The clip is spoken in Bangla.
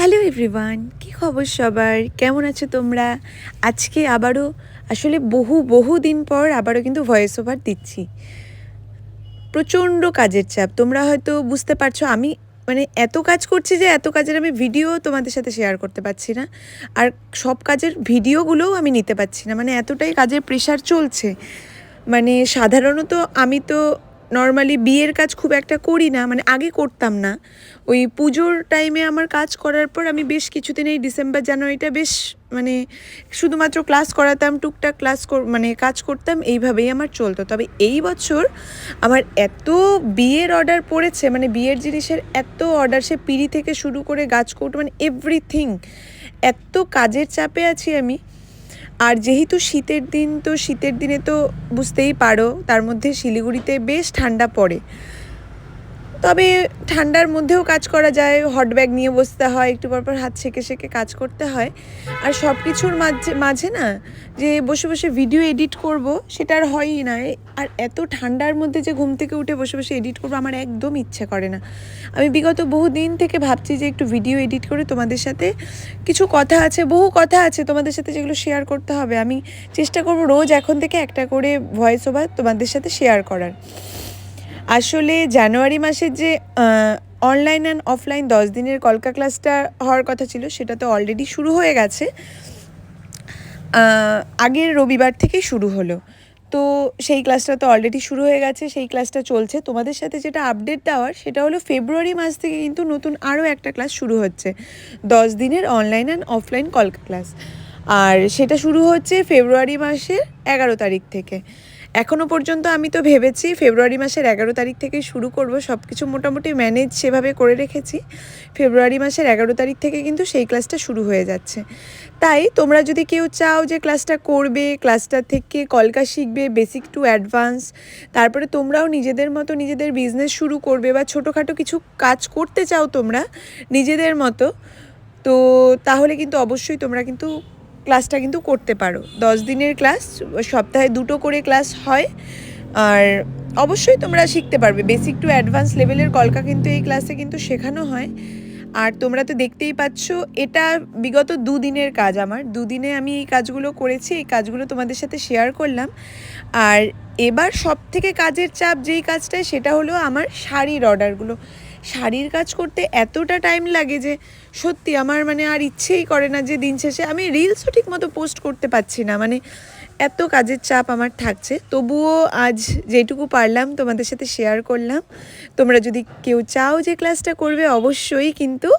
হ্যালো এভরিওয়ান, কী খবর সবার? কেমন আছো তোমরা? আজকে আবারও, আসলে বহু বহু দিন পর আবারও কিন্তু ভয়েস ওভার দিচ্ছি। প্রচণ্ড কাজের চাপ। তোমরা হয়তো বুঝতে পারছ, আমি মানে এত কাজ করছি যে এত কাজের আমি ভিডিও তোমাদের সাথে শেয়ার করতে পারছি না। আর সব কাজের ভিডিওগুলোও আমি নিতে পারছি না। মানে এতটাই কাজের প্রেশার চলছে। মানে সাধারণত আমি তো নর্মালি বিয়ের কাজ খুব একটা করি না মানে আগে করতাম না। ওই পুজোর টাইমে আমার কাজ করার পর আমি বেশ কিছুদিন এই ডিসেম্বর জানুয়ারিটা বেশ মানে শুধুমাত্র ক্লাস করাতাম, টুকটাক ক্লাস মানে কাজ করতাম, এইভাবেই আমার চলতো। তবে এই বছর আমার এত বিয়ের অর্ডার পড়েছে মানে বিয়ের জিনিসের এত অর্ডার সে পিড়ি থেকে শুরু করে গাছকৌটো মানে এভরিথিং এত কাজের চাপে আছি আমি। আর যেহেতু শীতের দিন, তো শীতের দিনে তো বুঝতেই পারো, তার মধ্যে শিলিগুড়িতে বেশ ঠান্ডা পড়ে। তবে ঠান্ডার মধ্যেও কাজ করা যায় হট ব্যাগ নিয়ে বসতে হয়, একটু পর পর হাত সেকে সেকে কাজ করতে হয়। আর সব কিছুর মাঝে মাঝে না, যে বসে বসে ভিডিও এডিট করব, সেটা আর হয়ই না। আর এত ঠান্ডার মধ্যে যে ঘুম থেকে উঠে বসে বসে এডিট করব, আমার একদম ইচ্ছে করে না। আমি বিগত বহু দিন থেকে ভাবছি যে একটু ভিডিও এডিট করে তোমাদের সাথে কিছু কথা আছে, বহু কথা আছে তোমাদের সাথে যেগুলো শেয়ার করতে হবে। আমি চেষ্টা করব রোজ এখন থেকে একটা করে ভয়েস ওভার তোমাদের সাথে শেয়ার করার। আসলে জানুয়ারি মাসের যে অনলাইন অ্যান্ড অফলাইন দশ দিনের কলকা ক্লাসটা হওয়ার কথা ছিল, সেটা তো অলরেডি শুরু হয়ে গেছে। আগের রবিবার থেকেই শুরু হলো। তো সেই ক্লাসটা তো অলরেডি শুরু হয়ে গেছে, সেই ক্লাসটা চলছে। তোমাদের সাথে যেটা আপডেট দেওয়ার, সেটা হলো ফেব্রুয়ারি মাস থেকে কিন্তু নতুন আরও একটা ক্লাস শুরু হচ্ছে। দশ দিনের অনলাইন অ্যান্ড অফলাইন কলকা ক্লাস আর সেটা শুরু হচ্ছে ফেব্রুয়ারি মাসের এগারো তারিখ থেকে। এখনও পর্যন্ত আমি তো ভেবেছি ফেব্রুয়ারি মাসের এগারো তারিখ থেকে শুরু করব সব কিছু মোটামুটি ম্যানেজ সেভাবে করে রেখেছি। ফেব্রুয়ারি মাসের এগারো তারিখ থেকে কিন্তু সেই ক্লাসটা শুরু হয়ে যাচ্ছে। তাই তোমরা যদি কেউ চাও যে ক্লাসটা করবে ক্লাসটা থেকে কলকা শিখবে বেসিক টু অ্যাডভান্স তারপরে তোমরাও নিজেদের মতো নিজেদের বিজনেস শুরু করবে বা ছোটোখাটো কিছু কাজ করতে চাও তোমরা নিজেদের মতো, তো তাহলে কিন্তু অবশ্যই তোমরা কিন্তু ক্লাসটা কিন্তু করতে পারো। দশ দিনের ক্লাস সপ্তাহে দুটো করে ক্লাস হয়। আর অবশ্যই তোমরা শিখতে পারবে। বেসিক টু অ্যাডভান্স লেভেলের কলকা কিন্তু এই ক্লাসে কিন্তু শেখানো হয়। আর তোমরা তো দেখতেই পাচ্ছ, এটা বিগত দুদিনের কাজ আমার। দুদিনে আমি এই কাজগুলো করেছি, এই কাজগুলো তোমাদের সাথে শেয়ার করলাম। আর এবার সব থেকে কাজের চাপ যেই কাজটায়, সেটা হলো আমার শাড়ির অর্ডারগুলো শাড়ির কাজ করতে এতটা টাইম লাগে যে সত্যি আমার মানে আর ইচ্ছেই করে না যে দিন শেষে আমি রিলসও ঠিক মতো পোস্ট করতে পারছি না। মানে এত কাজের চাপ আমার থাকছে। তবুও আজ যেটুকু পারলাম তোমাদের সাথে শেয়ার করলাম। তোমরা যদি কেউ চাও যে ক্লাসটা করবে, অবশ্যই কিন্তু